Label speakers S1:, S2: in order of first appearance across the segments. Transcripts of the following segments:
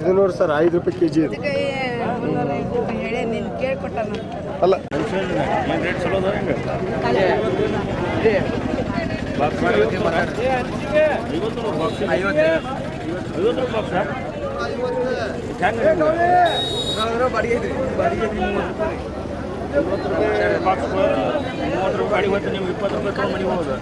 S1: ಇದು ನೋಡಿ ಸರ್ ಐದು ರೂಪಾಯಿ ಕೆ ಜಿ ಇದೆ ಅಲ್ಲ
S2: ಬಾಕ್ಸ್ ಮೂವತ್ತು ರೂಪಾಯಿ ಅಡಿ ನಿಮ್ಗೆ ಇಪ್ಪತ್ತು ರೂಪಾಯಿ ತೊಗೊಂಡು ಮನೆಗೆ ಹೋಗೋದು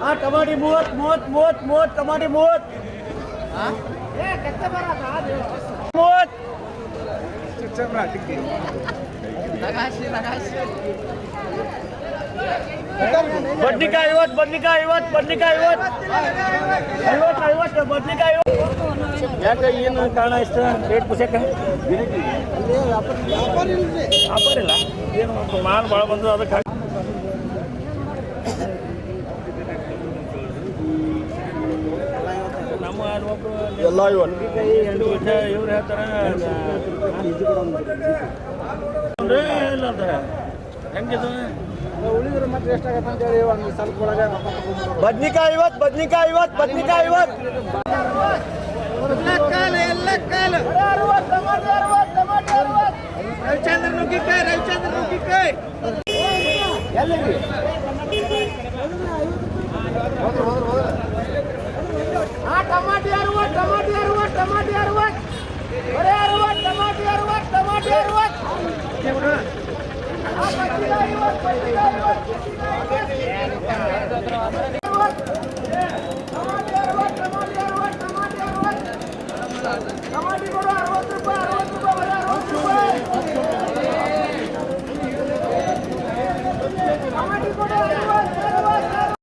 S1: ಹಾ ಟಮಾಟಿ ಮೂವತ್ತು ಮೂವತ್ತು ಮೂವತ್ತು ಮೂವತ್ತು ಟಮಾಟಿ ಮೂವತ್ತು ಹಾಂ ಏ ಕೆತ್ತ ಬರೋದಾ ಬದ್ನಿಕ ಐವತ್ತು ಬದ್ನಿಕ ಐವತ್ತು ಬದ್ನಿಕ ಐವತ್ತು ಐವತ್ತು ಐವತ್ತು ಬದ್ನಿಕ ಐವತ್ತು ಯಾಕೆ ಏನು ಕಾರಣ ಇಷ್ಟ ರೇಟ್ ಕುಸಿಯಕ್ಕೆ ವ್ಯಾಪಾರ ಇಲ್ಲ ಏನು ಭಾಳ ಬಂದು ಅದಕ್ಕೆ ಎಲ್ಲಾ ಇವನ್ ಬಿಕೇ ಅಂಡ್ ವಿಟಾ ಇವ ಹೇತರ ನಾನು ನಿಜ ಕೂಡ ಅಂತ ಹೇಳ್ತೀನಿ ಬಡ್ನಿಕಾ ಐವತ್ ಬಡ್ನಿಕಾ ಐವತ್ ಬಡ್ನಿಕಾ ಐವತ್ ಲಕ್ಕಾ
S3: ಲಕ್ಕಾ ಬಡಾರುವ ಕಮಟಾರುವ ಚಂದ್ರನೋಕಿ ಕೈ ರವಿಚಂದ್ರನೋಕಿ ಕೈ ಎಲ್ಲರಿ ಟಮಾಟಿ ಕೊಡು ಅರವತ್ತು ರೂಪಾಯಿ